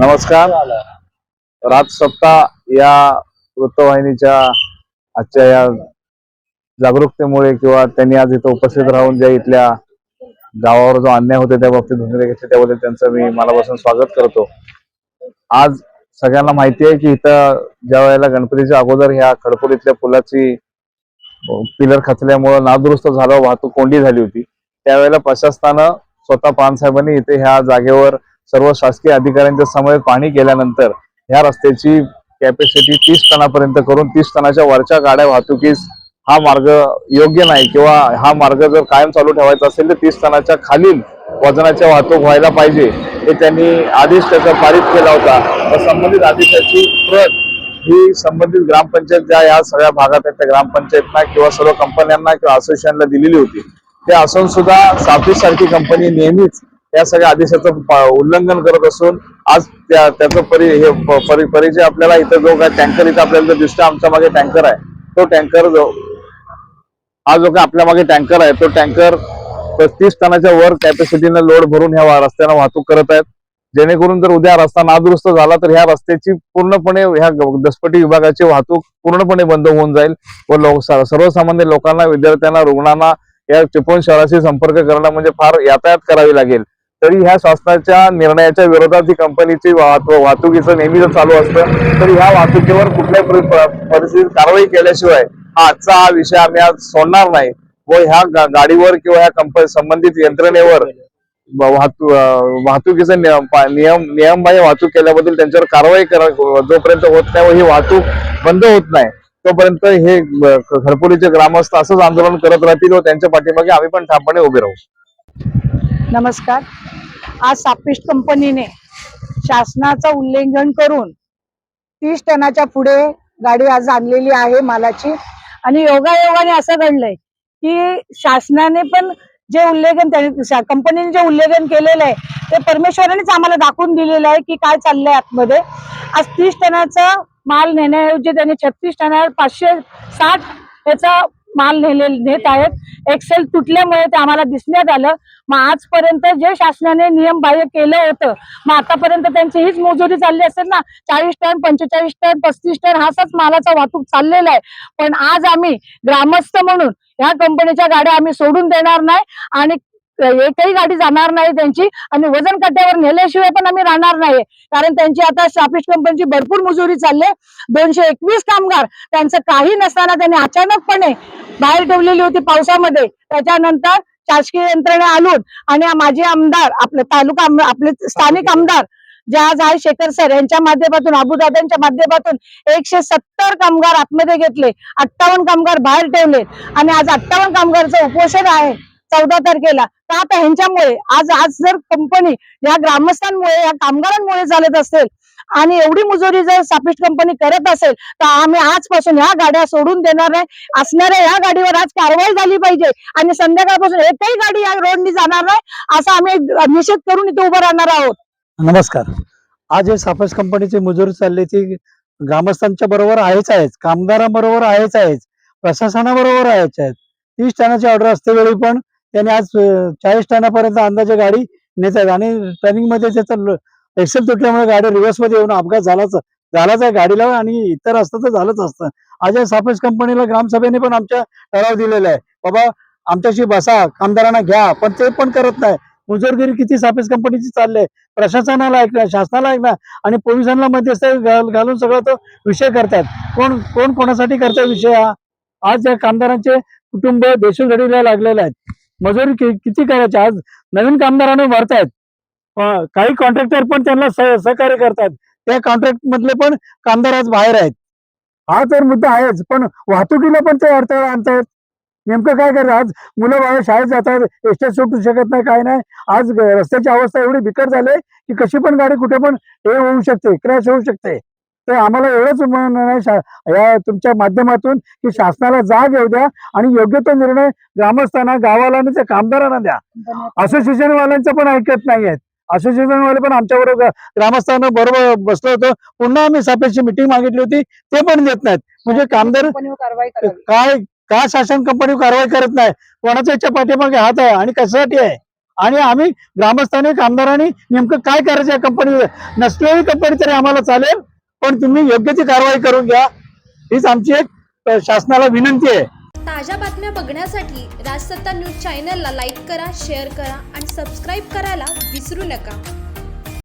नमस्कार. राजसत्ता या वृत्तवाहिनीच्या आजच्या या जागरूकतेमुळे किंवा त्यांनी आज इथं उपस्थित राहून ज्या इथल्या गावावर जो अन्याय होते त्या बाबतीत भूमिका घेतली त्याबद्दल त्यांचं मी मनापासून स्वागत करतो. आज सगळ्यांना माहिती आहे की इथं ज्या वेळेला गणपतीच्या अगोदर ह्या खडकोलीतल्या पुलाची पिलर खचल्यामुळं नादुरुस्त झालं वाहतूक कोंडी झाली होती. त्यावेळेला प्रशासनानं स्वतः पानसाहेबांनी इथे ह्या जागेवर सर्व शासकीय अधिकाऱ्यांच्या समोर पाहणी केल्यानंतर ह्या रस्त्याची कॅपॅसिटी तीस टनापर्यंत करून तीस टनाच्या वरच्या गाड्या वाहतुकीस हा मार्ग योग्य नाही किंवा हा मार्ग जर कायम चालू ठेवायचा असेल तर तीस टनाच्या खालील वजनाच्या वाहतूक व्हायला पाहिजे हे त्यांनी आदेश त्याचा पारित केला होता. व संबंधित आदेशाची प्रत ही संबंधित ग्रामपंचायत ज्या या सगळ्या भागात आहेत त्या ग्रामपंचायतना किंवा सर्व कंपन्यांना किंवा असोसिएशनला दिलेली होती. ते असून सुद्धा साफी सारखी कंपनी नेहमीच या सगळ्या आदेशाचं उल्लंघन करत असून आज त्या त्याचं परि हे परि परिचय आपल्याला इथं जो काय टँकर इथं आपल्याला जो दिसतो आमच्या मागे टँकर आहे. तो टँकर जो हा जो काय आपल्या मागे टँकर आहे तो टँकर तीस टनाच्या वर कॅपॅसिटीनं लोड भरून ह्या रस्त्यानं वाहतूक करत आहेत. जेणेकरून जर उद्या रस्ता नादुरुस्त झाला तर ह्या रस्त्याची पूर्णपणे ह्या दसपटी विभागाची वाहतूक पूर्णपणे बंद होऊन जाईल व लोक सर्वसामान्य लोकांना विद्यार्थ्यांना रुग्णांना या चिपळूण शहराशी संपर्क करणं म्हणजे फार यातायात करावी लागेल. तरी ह्या शासनाच्या निर्णयाच्या विरोधात ही कंपनीची वाहतू- वाहतुकीचं नेहमीच चालू असतं तरी ह्या वाहतुकीवर कुठल्याही परिस्थितीत कारवाई केल्याशिवाय हा आजचा हा विषय आम्ही आज सोडणार नाही. व ह्या गाडीवर किंवा ह्या कंपनी संबंधित यंत्रणेवर ब- वाहतू नियम नियम नियमबाह्य वाहतूक केल्याबद्दल त्यांच्यावर कारवाई करा जोपर्यंत होत नाही व ही वाहतूक बंद होत नाही तोपर्यंत हे घरपुरीचे ग्रामस्थ असंच आंदोलन करत राहतील व त्यांच्या पाठीमागे आम्ही पण ठामपणे उभे राहू. नमस्कार. आज सापिस्ट कंपनीने शासनाचं उल्लंघन करून तीस टनाच्या पुढे गाडी आज आणलेली आहे मालाची. आणि योगायोगाने असं घडलंय की शासनाने पण जे उल्लेखन त्या शा- कंपनीने जे उल्लेखन केलेलं आहे ते परमेश्वरानेच आम्हाला दाखवून दिलेलं आहे की काय चाललंय आतमध्ये. आज तीस टनाचा माल नेण्याऐवजी त्याने छत्तीस टनावर पाचशे साठ याचा माल नेले नेत आहेत. एक्सेल तुटल्यामुळे ते आम्हाला दिसण्यात आलं. मग आजपर्यंत जे शासनाने नियम बाह्य केलं होतं मग आतापर्यंत त्यांची हीच मजुरी चालली असेल ना? चाळीस टन पंचेचाळीस टन पस्तीस टन हाच मालाचा वाहतूक चाललेला आहे. पण आज आम्ही ग्रामस्थ म्हणून ह्या कंपनीच्या गाड्या आम्ही सोडून देणार नाही आणि एकही गाडी जाणार नाही त्यांची आणि वजन काट्यावर नेल्याशिवाय पण आम्ही राहणार नाही कारण त्यांची आता शापिश कंपनीची भरपूर मजुरी चालली दोनशे एकवीस कामगार त्यांचं काही नसताना त्यांनी अचानकपणे बाहेर ठेवलेली होती पावसामध्ये. त्याच्यानंतर शासकीय यंत्रणा आणून आणि माजी आमदार आपले तालुका आपले स्थानिक आमदार जे आज आहे शेखर सर यांच्या माध्यमातून अबुदादांच्या माध्यमातून एकशे सत्तर कामगार आतमध्ये घेतले. अठ्ठावन्न कामगार बाहेर ठेवले. आणि आज अठ्ठावन्न कामगारचं उपोषण आहे. चौदा तारखेला. का आता ह्यांच्यामुळे आज आज जर कंपनी या ग्रामस्थांमुळे या कामगारांमुळे चालत असेल आणि एवढी मुजोरी जर सापिस्ट कंपनी करत असेल तर आम्ही आजपासून ह्या गाड्या सोडून देणार नाही. असणाऱ्या या गाडीवर आज कारवाई झाली पाहिजे आणि संध्याकाळपासून एकही गाडी या रोडनी जाणार नाही असा आम्ही निषेध करून इथे उभं राहणार आहोत. नमस्कार. आज हे सापिस्ट कंपनीची मजुरी चालली ती ग्रामस्थांच्या बरोबर आहेच आहेच कामगारांबरोबर आहेच आहेच प्रशासनाबरोबर आहेच आहेत तीस टनाची ऑर्डर असते वेळी पण त्यांनी आज चाळीस टनापर्यंत अंदाजे गाडी नेत आहेत आणि टर्निंगमध्ये त्याचं एक्सेल तुटल्यामुळे गाडी रिव्हर्समध्ये येऊन अपघात झालाच झालाच आहे गाडीला आणि इतर असतं तर झालंच असतं. आज या सापेस कंपनीला ग्रामसभेने पण आमच्या ठराव दिलेला आहे. बाबा आमच्याशी बसा कामदारांना घ्या पण ते पण करत नाही. मुजोरगिरी किती सापेस कंपनीची चालली आहे? प्रशासनाला ऐकणार शासनाला ऐकणार आणि पोलिसांना मध्यस्थ घालून सगळं तो विषय करतात. कोण कोण कोणासाठी करता विषय हा? आज या कामदारांचे कुटुंब देशोधडीला लागलेले आहेत. मजुरी कि- किती करायची? आज नवीन कामगारांना भरतायत. काही कॉन्ट्रॅक्टर पण त्यांना सह- सहकार्य करतात त्या कॉन्ट्रॅक्ट मधले पण कामगार आज बाहेर आहेत. हा तर मुद्दा आहेच पण वाहतुकीला पण ते अडथळा आणतायत. नेमकं काय करतात आज मुलं बाहेर शाळेत जातात एसट्या सुटू शकत नाही काय नाही. आज रस्त्याची अवस्था एवढी बिकट झाली की कशी पण गाडी कुठे पण हे होऊ शकते क्रॅश होऊ शकते. तर आम्हाला एवढंच म्हणणं या तुमच्या माध्यमातून की शासनाला जाग येऊ द्या आणि योग्य तो निर्णय ग्रामस्थांना गावाला आणि त्या कामगारांना द्या. असोसिएशन वाल्यांचं पण ऐकत नाही आहेत असोसिएशन वाले पण आमच्या बरोबर ग्रामस्थांना बरोबर बसलो होतो. पुन्हा आम्ही सापेक्षी मिटिंग मागितली होती. ते पण देत नाहीत. म्हणजे कामगार काय का शासन कंपनी कारवाई करत नाही? कोणाच्या याच्या पाठीमागे हात आहे आणि कशासाठी आहे? आणि आम्ही ग्रामस्थांनी कामगारांनी नेमकं काय करायचं या कंपनी नसलेली कंपनी तरी आम्हाला चालेल. पण तुम्ही योग्य ती कारवाई करून घ्या. हीच आमची एक शासनाला विनंती आहे. ताज्या बातम्या बघण्यासाठी राजसत्ता न्यूज चॅनलला लाईक करा शेअर करा आणि सबस्क्राईब करायला विसरू नका.